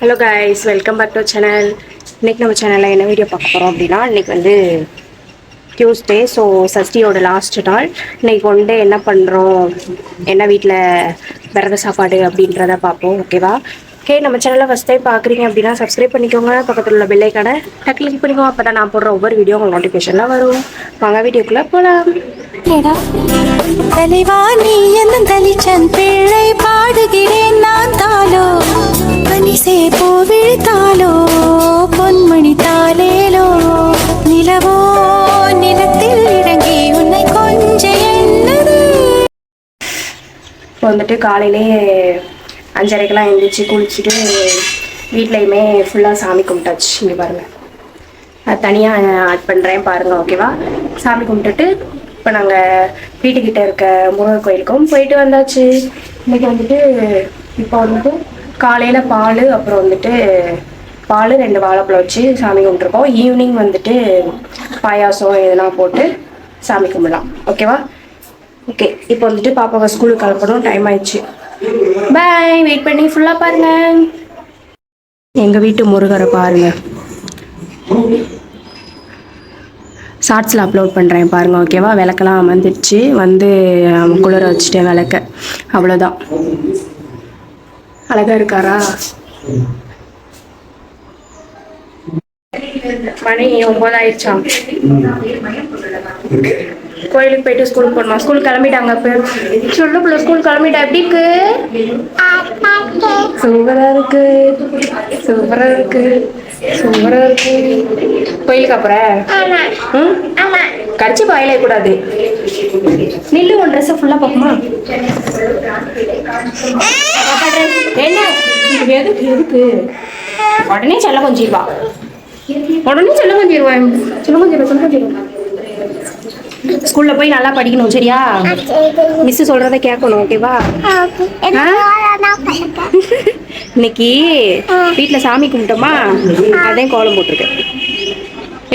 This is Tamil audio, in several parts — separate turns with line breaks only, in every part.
Hello guys welcome back to channel இன்றைக்கி நம்ம சேனலில் என்ன வீடியோ பார்க்க போகிறோம் அப்படின்னா இன்னைக்கு வந்து டியூஸ்டே ஸோ சஷ்டியோட லாஸ்ட் நாள். இன்னைக்கு ஒன் டே என்ன பண்ணுறோம் என்ன வீட்டில் விரத சாப்பாடு அப்படின்றத பார்ப்போம் ஓகேவா ஓகே நம்ம சேனலை ஃபஸ்ட் டைம் பார்க்குறீங்க அப்படின்னா சப்ஸ்கிரைப் பண்ணிக்கோங்க. பக்கத்தில் உள்ள பெல்லைக்கான டக் கிளிக் பண்ணிக்கோங்க அப்போ தான் நான் போடுற ஒவ்வொரு வீடியோ உங்களுக்கு நோட்டிஃபிகேஷன்லாம் வரும். வாங்க வீடியோக்குள்ளே போகலாம்
தலைவா நீ என்னும் தலிச்சன் பிள்ளை பாடுகிறேன் நான் தாலோ பனிசே பூவிழித்தாலோ பொன்மணி தாலேலோ நிலவோ? நிலத்தில் இறங்கி உன்னை கொஞ்ச என்னது
இப்போ வந்துட்டு காலையிலே அஞ்சரைக்கெல்லாம் எழுந்திரிச்சு குளிச்சுட்டு வீட்லேயுமே ஃபுல்லாக சாமி கும்பிட்டாச்சு. இங்கே பாருங்கள் அது தனியாக ஆட் பண்ணுறேன் பாருங்கள் ஓகேவா சாமி கும்பிட்டுட்டு இப்போ நாங்கள் வீட்டுக்கிட்ட இருக்க முருகர் கோயிலுக்கும் போயிட்டு வந்தாச்சு. இன்னைக்கு வந்துட்டு இப்போ வந்துட்டு காலையில் பால் அப்புறம் வந்துட்டு பால் ரெண்டு வாழைப்பழம் வச்சு சாமி கும்பிட்ருக்கோம் ஈவினிங் வந்துட்டு பாயாசம் இதெல்லாம் போட்டு சாமி கும்பிடலாம். ஓகேவா ஓகே இப்போ வந்துட்டு பாப்பாவை ஸ்கூலுக்கு கிளப்பணும். டைம் ஆயிடுச்சு. பாய் வெயிட் பண்ணி ஃபுல்லாக பாருங்க. எங்கள் வீட்டு முருகரை பாருங்க. ஷார்ட்ஸில் அப்லோட் பண்ணுறேன் பாருங்க ஓகேவா விளக்கெல்லாம் வந்துடுச்சு வந்து குளிர வச்சுட்டேன் விளக்க. அவ்வளோதான் அழகா இருக்காரா? மணி ஒன்பது ஆயிடுச்சாம் கோயிலுக்கு போயிட்டு ஸ்கூலுக்கு போனோம் ஸ்கூல் கிளம்பிட்டாங்க இப்போ சொல்லு பிள்ளை ஸ்கூல் கிளம்பிட்டா எப்படி இருக்கு? சூப்பரா இருக்கு. சூப்பரா இருக்கு. சூப்பரா இருக்கு. கோயிலுக்கு அப்புறம் ம்? கடிச்சு பாயிலே கூடாது. நில்லு உன் ட்ரெஸ்ஸை ஃபுல்லாக பார்க்குமா என்ன? எதுக்கு எதுக்கு? உடனே செல்ல கொஞ்சிடுவா. உடனே செல்ல கொஞ்சிடுவான் செல்ல கொஞ்சிடுவா செல்ல கொஞ்சிடுவா. ஸ்கூல்ல போய் நல்லா படிக்கணும் சரியா? மிஸ் சொல்றத கேட்கணும் ஓகேவா இன்னைக்கு வீட்ல சாமி கும்பிட்டோமா? அதே கோலம் போட்டிருக்கேன்.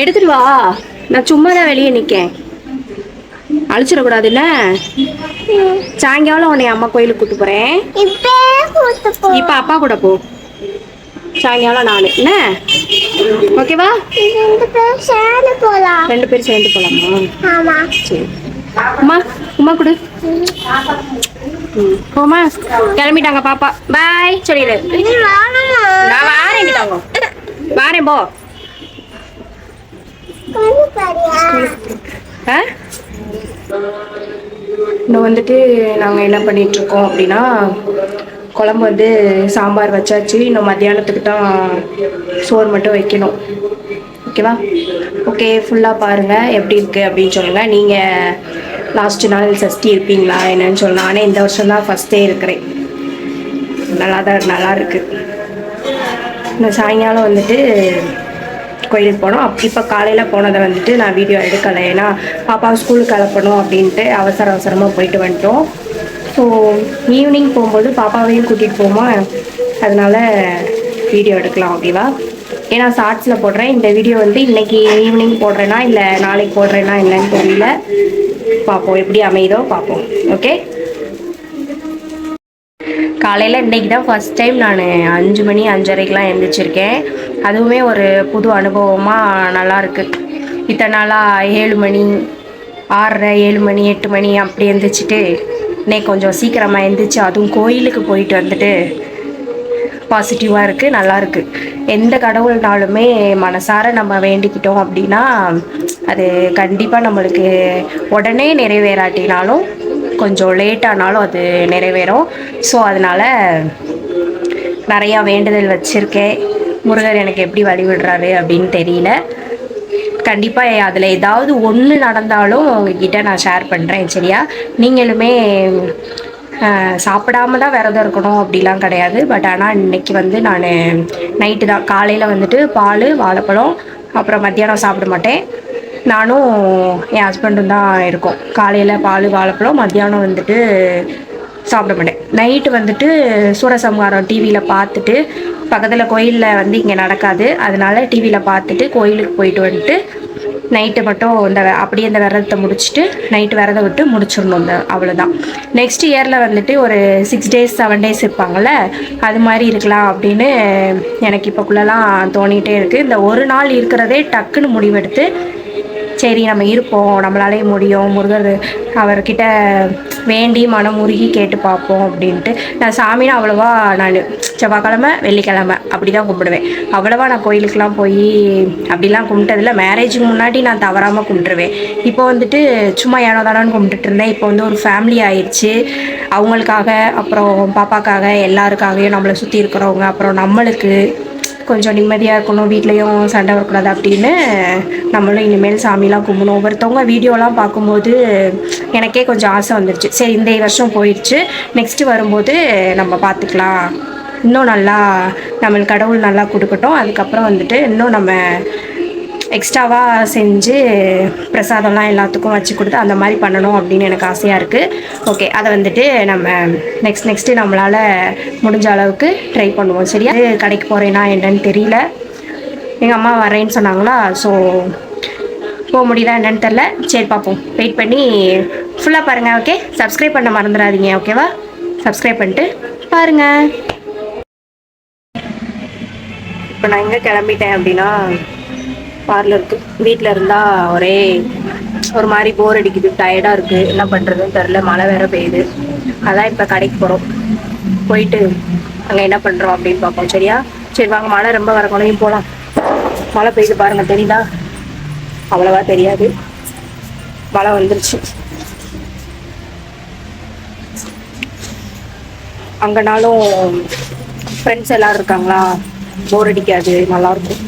எடுத்துட்டு வா. நான் சும்மா தான் வெளியே நிக்கேன். அழிச்சிடக்கூடாதுல்ல? சாயங்காலம் உன்னை அம்மா கோயிலுக்கு கூட்டு போறேன். இப்ப அப்பா கூட போ. சாயங்காலம் நானு என்ன? ஓகேவா? ரெண்டு பேரும் சேர்ந்து போலாமா? சரி. அம்மா உமா கொடு. ம். போமா கிளம்பிட்டாங்க பாப்பா. பாய் சொல்லிடு நான் வாரேன் தாங்க வாரேன் போ. ஆ? இன்னும் வந்துட்டு நாங்கள் என்ன பண்ணிட்டு இருக்கோம் அப்படின்னா குழம்பு வந்து சாம்பார் வச்சாச்சு. இன்னும் மத்தியானத்துக்கு தான் சோறு மட்டும் வைக்கணும். ஓகேவா? ஓகே ஃபுல்லாக பாருங்கள் எப்படி இருக்குது அப்படின்னு சொல்லுங்கள் நீங்கள் லாஸ்ட் நாள் சஷ்டி இருப்பீங்களா? என்னன்னு சொல்லலாம் ஆனால் இந்த வருஷம் தான் ஃபஸ்ட்டே இருக்கிறேன். நல்லா தான் நல்லா இருக்குது இந்த சாயங்காலம் வந்துட்டு கோயிலுக்கு போனோம் அப் இப்போ காலையில் போனதை வந்துட்டு நான் வீடியோ எடுக்கலை. ஏன்னா பாப்பா ஸ்கூலுக்கு கிளப்பணும் அப்படின்ட்டு அவசர அவசரமாக போயிட்டு வந்துட்டோம். ஸோ ஈவினிங் போகும்போது பாப்பாவையும் கூட்டிகிட்டு போமா அதனால வீடியோ எடுக்கலாம் ஓகேவா ஏன்னா ஷார்ட்ஸில் போடுறேன். இந்த வீடியோ வந்து இன்றைக்கி ஈவினிங் போடுறேன்னா இல்லை நாளைக்கு போடுறேன்னா என்னன்னு தெரியல. பார்ப்போம். எப்படி அமையுதோ பார்ப்போம். ஓகே காலையில் இன்றைக்கி தான் ஃபஸ்ட் டைம் நான் அஞ்சு மணி அஞ்சரைக்கெலாம் எழுந்திரிச்சிருக்கேன் அதுவுமே ஒரு புது அனுபவமாக நல்லா இருக்குது இத்தனை நாளாக ஏழு மணி ஆறரை ஏழு மணி எட்டு மணி அப்படி எழுந்திரிச்சிட்டு இன்னைக்கு கொஞ்சம் சீக்கிரமாக எழுந்திரிச்சு அதுவும் கோயிலுக்கு போயிட்டு வந்துட்டு பாசிட்டிவாக இருக்குது நல்லா இருக்குது எந்த கடவுள்னாலுமே மனசார நம்ம வேண்டிக்கிட்டோம் அப்படின்னா அது கண்டிப்பாக நம்மளுக்கு உடனே நிறைவேறாட்டினாலும் கொஞ்சம் லேட்டானாலும் அது நிறைவேறும். ஸோ அதனால் நிறையா வேண்டுதல் வச்சுருக்கேன். முருகர் எனக்கு எப்படி வழிவிடுறாரு அப்படின்னு தெரியல. கண்டிப்பாக அதில் ஏதாவது ஒன்று நடந்தாலும் உங்ககிட்ட நான் ஷேர் பண்ணுறேன் சரியா? நீங்களுமே சாப்பிடாம தான் விரதம் இருக்கணும் அப்படிலாம் கிடையாது. பட் ஆனால் இன்னைக்கு வந்து நான் நைட்டு தான். காலையில் வந்துட்டு பால் வாழைப்பழம் அப்புறம் மத்தியானம் சாப்பிட மாட்டேன். நானும் என் ஹஸ்பண்டும் தான் இருக்கோம். காலையில் பால் வாழைப்பழம் மத்தியானம் வந்துட்டு சாப்பிட மாட்டேன். நைட்டு வந்துட்டு சூரசம்ஹாரம் டிவியில் பார்த்துட்டு பக்கத்தில் கோயிலில் வந்து இங்கே நடக்காது. அதனால டிவியில் பார்த்துட்டு கோயிலுக்கு போயிட்டு வந்துட்டு நைட்டு மட்டும் இந்த அப்படியே இந்த விரதத்தை முடிச்சுட்டு நைட்டு விரதம் விட்டு முடிச்சிடணும் இந்த அவ்வளோதான் நெக்ஸ்ட் இயரில் வந்துட்டு ஒரு சிக்ஸ் டேஸ் செவன் டேஸ் இருப்பாங்கள்ல அது மாதிரி இருக்கலாம் அப்படின்னு எனக்கு இப்போக்குள்ளலாம் தோணிகிட்டே இருக்குது இந்த ஒரு நாள் இருக்கிறதே டக்குன்னு முடிவெடுத்து சரி நம்ம இருப்போம் நம்மளாலே முடியும் முருகர் அவர்கிட்ட வேண்டி மனம் உருகி கேட்டு பார்ப்போம் அப்படின்ட்டு. நான் சாமினா அவ்வளோவா நான் செவ்வாய்க்கிழமை வெள்ளிக்கிழமை அப்படி தான் கும்பிடுவேன். அவ்வளோவா நான் கோயிலுக்கெலாம் போய் அப்படிலாம் கும்பிட்டதில்ல. மேரேஜுக்கு முன்னாடி நான் தவறாமல் கும்பிட்டுருவேன். இப்போ வந்துட்டு சும்மா ஏனோ தானோன்னு கும்பிட்டுட்டு இருந்தேன். இப்போ வந்து ஒரு ஃபேமிலி ஆயிடுச்சு அவங்களுக்காக அப்புறம் பாப்பாக்காக எல்லாருக்காகவும் நம்மளை சுற்றி இருக்கிறவங்க அப்புறம் நம்மளுக்கு கொஞ்சம் நிம்மதியாக இருக்கணும் வீட்லேயும் சண்டை வரக்கூடாது அப்படின்னு நம்மளும் இனிமேல் சாமிலாம் கும்பிடணும் ஒவ்வொருத்தவங்க வீடியோலாம் பார்க்கும்போது எனக்கே கொஞ்சம் ஆசை வந்துருச்சு. சரி இந்த வருஷம் போயிடுச்சு. நெக்ஸ்ட்டு வரும்போது நம்ம பார்த்துக்கலாம். இன்னும் நல்லா நம்மளுக்கு கடவுள் நல்லா கொடுக்கட்டும். அதுக்கப்புறம் வந்துட்டு இன்னும் நம்ம எக்ஸ்ட்ராவாக செஞ்சு பிரசாதம்லாம் எல்லாத்துக்கும் வச்சு கொடுத்து அந்த மாதிரி பண்ணணும் அப்படின்னு எனக்கு ஆசையாக இருக்குது ஓகே அதை வந்துட்டு நம்ம நெக்ஸ்ட் நெக்ஸ்ட்டு நம்மளால் முடிஞ்ச அளவுக்கு ட்ரை பண்ணுவோம். சரியா? அது கடைக்கு போகிறேன்னா என்னன்னு தெரியல. எங்கள் அம்மா வரேன்னு சொன்னாங்களா ஸோ போக முடியுதா என்னன்னு தெரில சரி பார்ப்போம். வெயிட் பண்ணி ஃபுல்லாக பாருங்கள் ஓகே சப்ஸ்கிரைப் பண்ண மறந்துடாதீங்க ஓகேவா சப்ஸ்கிரைப் பண்ணிட்டு பாருங்கள் இப்போ நான் எங்கே கிளம்பிட்டேன் அப்படின்னா பார்லருக்கு வீட்டில் இருந்தால் ஒரே ஒரு மாதிரி போர் அடிக்குது டயர்டாக இருக்குது என்ன பண்ணுறதுன்னு தெரில மழை வேற பெய்யுது. அதான் இப்போ கடைக்கு போகிறோம் போயிட்டு அங்கே என்ன பண்ணுறோம் அப்படின்னு பார்ப்போம். சரியா? சரி வாங்க. மழை ரொம்ப வரக்கணும் போகலாம் மழை பெய்யுது பாருங்கள் தெரியுதா? அவ்வளவா தெரியாது. மழை வந்துருச்சு. அங்கனாலும் ஃப்ரெண்ட்ஸ் எல்லாரும் இருக்காங்களா? போர் அடிக்காது. நல்லா இருக்கும்.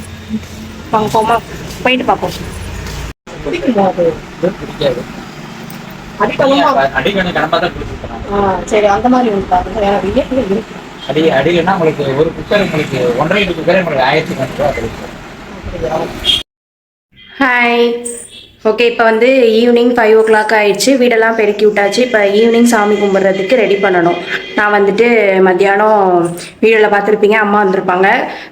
வாங்க போமா போயிட்டு பார்ப்போம் சரி அந்த மாதிரி பாருங்க
அடி அடியிலன்னா உங்களுக்கு ஒரு குக்கர் உங்களுக்கு ஒன்றரை குக்கரே உங்களுக்கு ஆயிரத்தி
ஹாய் ஓகே இப்போ வந்து ஈவினிங் ஃபைவ் ஓ கிளாக் ஆயிடுச்சு. வீடெல்லாம் பெருக்கி விட்டாச்சு. இப்போ ஈவினிங் சாமி கும்பிட்றதுக்கு ரெடி பண்ணணும். நான் வந்துட்டு மத்தியானம் வீடியோவில் பார்த்துருப்பீங்க அம்மா வந்திருப்பாங்க.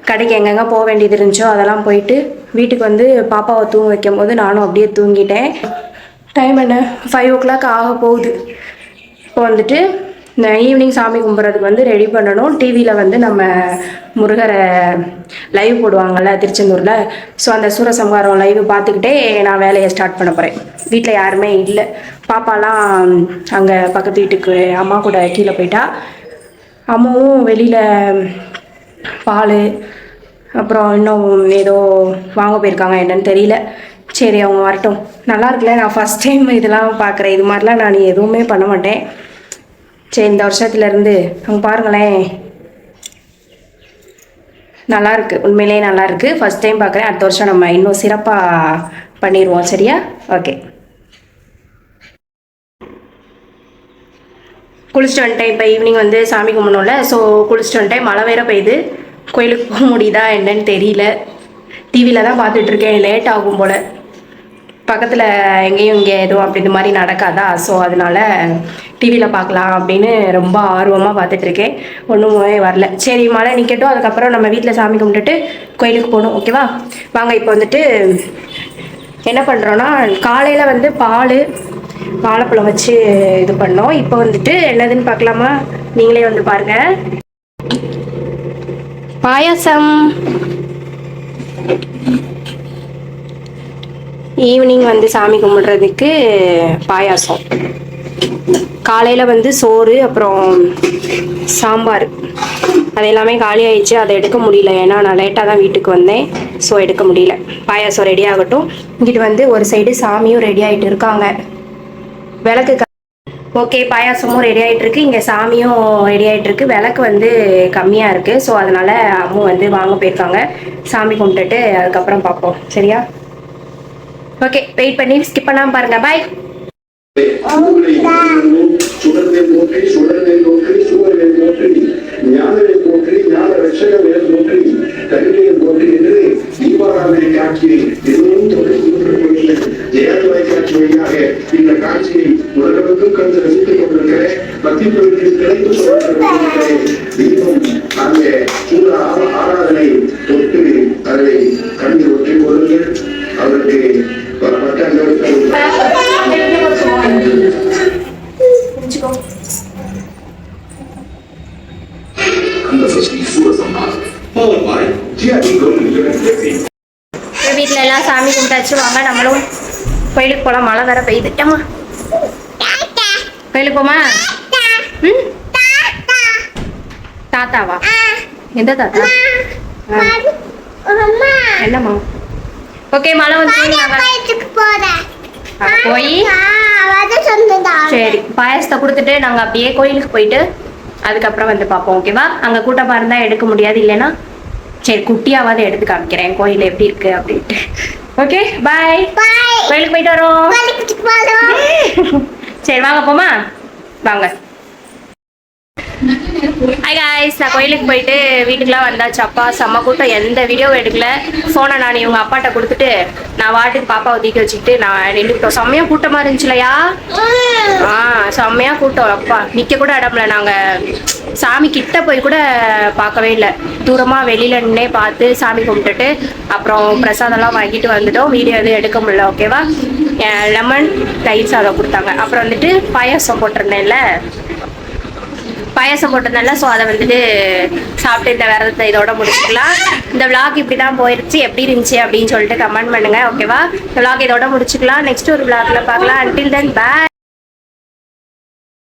கடைக்கு எங்கெங்கே போக வேண்டியது இருந்துச்சோ அதெல்லாம் போயிட்டு வீட்டுக்கு வந்து பாப்பாவை தூங்க வைக்கும் போது நானும் அப்படியே தூங்கிட்டேன். டைம் என்ன? ஃபைவ் ஓ கிளாக் ஆக போகுது. இப்போ வந்துட்டு ஈவினிங் சாமி கும்பிட்றதுக்கு வந்து ரெடி பண்ணணும். டிவியில் வந்து நம்ம முருகரை லைவ் போடுவாங்கள்ல திருச்செந்தூரில். ஸோ அந்த சூரசம்ஹாரம் லைவ் பார்த்துக்கிட்டே நான் வேலையை ஸ்டார்ட் பண்ண போகிறேன் வீட்டில் யாருமே இல்லை. பாப்பாலாம் அங்கே பக்கத்து வீட்டுக்கு அம்மா கூட கீழே போயிட்டா. அம்மாவும் வெளியில் பால் அப்புறம் இன்னும் ஏதோ வாங்க போயிருக்காங்க என்னன்னு தெரியல. சரி அவங்க வரட்டும். நல்லா இருக்குல்ல நான் ஃபஸ்ட் டைம் இதெல்லாம் பார்க்குறேன். இது மாதிரிலாம் நான் எதுவுமே பண்ண மாட்டேன். சரி இந்த வருஷத்துலேருந்து அவங்க பாருங்களேன். நல்லா இருக்கு உண்மையிலேயே நல்லா ஃபஸ்ட் டைம் பார்க்குறேன் அடுத்த வருஷம் நம்ம இன்னும் சிறப்பாக பண்ணிடுவோம் சரியா? ஓகே குளிச்சுட்டு வந்துட்டேன். இப்போ ஈவினிங் வந்து சாமி கும்பிடணும்ல. ஸோ குளிச்சுட்டு வந்துட்டேன். மழை வேற பெய்யுது. கோயிலுக்கு போக முடியுதா என்னன்னு தெரியல. டிவியில் தான் பார்த்துட்ருக்கேன் லேட் ஆகும் போல். பக்கத்தில் எங்கேயும் இங்கே எதுவும் அப்படி இந்த மாதிரி நடக்காதா? ஸோ அதனால டிவியில் பார்க்கலாம் அப்படின்னு ரொம்ப ஆர்வமாக பார்த்துட்ருக்கேன் ஒன்றுமே வரல. சரி மழை நிற்கட்டும் அதுக்கப்புறம் நம்ம வீட்டில் சாமி கும்பிட்டுட்டு கோயிலுக்கு போகணும். ஓகேவா வாங்க இப்போ வந்துட்டு என்ன பண்ணுறோன்னா காலையில் வந்து பால் வாழைப்பழம் வச்சு இது பண்ணோம். இப்போ வந்துட்டு என்னதுன்னு பார்க்கலாமா? நீங்களே வந்து பாருங்க. பாயாசம். ஈவினிங் வந்து சாமி கும்பிட்றதுக்கு பாயாசம். காலையில் வந்து சோறு அப்புறம் சாம்பார். அது எல்லாமே காலி ஆயிடுச்சு. அதை எடுக்க முடியல. ஏன்னா நான் லேட்டாக தான் வீட்டுக்கு வந்தேன். ஸோ எடுக்க முடியல. பாயாசம் ரெடி ஆகட்டும். இங்கிட்டு வந்து ஒரு சைடு சாமியும் ரெடி ஆகிட்டு இருக்காங்க. விளக்கு ஓகே பாயாசமும் ரெடி ஆகிட்டு இருக்கு. இங்கே சாமியும் ரெடி ஆகிட்டு இருக்கு. விளக்கு வந்து கம்மியாக இருக்கு. ஸோ அதனால அம்மு வந்து வாங்க போயிருக்காங்க. சாமி கும்பிட்டுட்டு அதுக்கப்புறம் பார்ப்போம். சரியா? ஓகே வெயிட் பண்ணி ஸ்கிப் பண்ணாமல் பாருங்கள் பாய்
சுடர்னை போற்றி சுடர்னை போற்றி சூரனை போற்றி ஞானனை போற்றி ஞான ரட்சகனை போற்றி கருணையை போற்றி என்று தீபாராதனை காட்சியை எதுவும் தொடர்ந்து ஜெயத்துறை காட்சி வழியாக இந்த காட்சியை உலகத்துக்கும் கண்டு ரசித்துக் கொண்டிருக்கிற பக்தி பொருட்கள் கிடைத்து கொண்டிருக்கிறேன் தீபம் அங்கே சூர சொன்னார் by Golden Insurance
வீட்டில் எல்லாம் சாமி கும்பிட்டாச்சு வாங்க நம்மளும் கோயிலுக்கு போகலாம் மழை வேற பெய்யுது. கோயிலுக்கு போமா? ம்? தாத்தாவா? எந்த தாத்தா? என்னம்மா? ஓகே மழை வந்து போய். சரி பாயசத்தை கொடுத்துட்டு நாங்கள் அப்படியே கோயிலுக்கு போயிட்டு அதுக்கப்புறம் வந்து பார்ப்போம் ஓகேவா அங்கே கூட்டமாக இருந்தால் எடுக்க முடியாது இல்லைன்னா சரி குட்டியாவது எடுத்து காமிக்கிறேன். கோயில் எப்படி இருக்கு அப்படின்ட்டு. ஓகே பாய் கோயிலுக்கு போயிட்டு வரோம். சரி வாங்க போமா வாங்க. ஹாய் காய்ஸ் நான் கோயிலுக்கு போயிட்டு வீட்டுக்குலாம் வந்தாச்சு. அப்பா செம்ம கூட்டம். எந்த வீடியோவும் எடுக்கல. ஃபோனை நான் இவங்க அப்பாட்ட கொடுத்துட்டு நான் வாட்டுக்கு பாப்பாவை தூக்கி வச்சுக்கிட்டு நான் நின்றுக்கிட்டோம். செம்மையா கூட்டமாக இருந்துச்சுலையா ஆ செம்மையாக கூட்டம். அப்பா நிற்க கூட இடம்ல நாங்கள் சாமி கிட்ட போய் கூட பார்க்கவே இல்லை. தூரமாக வெளியில நின்னே பார்த்து சாமி கும்பிட்டுட்டு அப்புறம் பிரசாதம்லாம் வாங்கிட்டு வந்துட்டோம். வீடியோ எதுவும் எடுக்க முடியல ஓகேவா லெமன் தயிர் சாதம் கொடுத்தாங்க. அப்புறம் வந்துட்டு பாயாசம் போட்டிருந்தேன்ல. பாயாசம் போட்டதுனால ஸோ அதை வந்துட்டு சாப்பிட்டு இந்த விரதத்தை இதோட முடிச்சுக்கலாம். இந்த விளாக் இப்படி தான் போயிருச்சு எப்படி இருந்துச்சு அப்படின்னு சொல்லிட்டு கமெண்ட் பண்ணுங்க ஓகேவா இந்த விளாக் இதோட முடிச்சுக்கலாம். நெக்ஸ்ட் ஒரு விளாக்ல பார்க்கலாம். அன்டில் தென் பாய்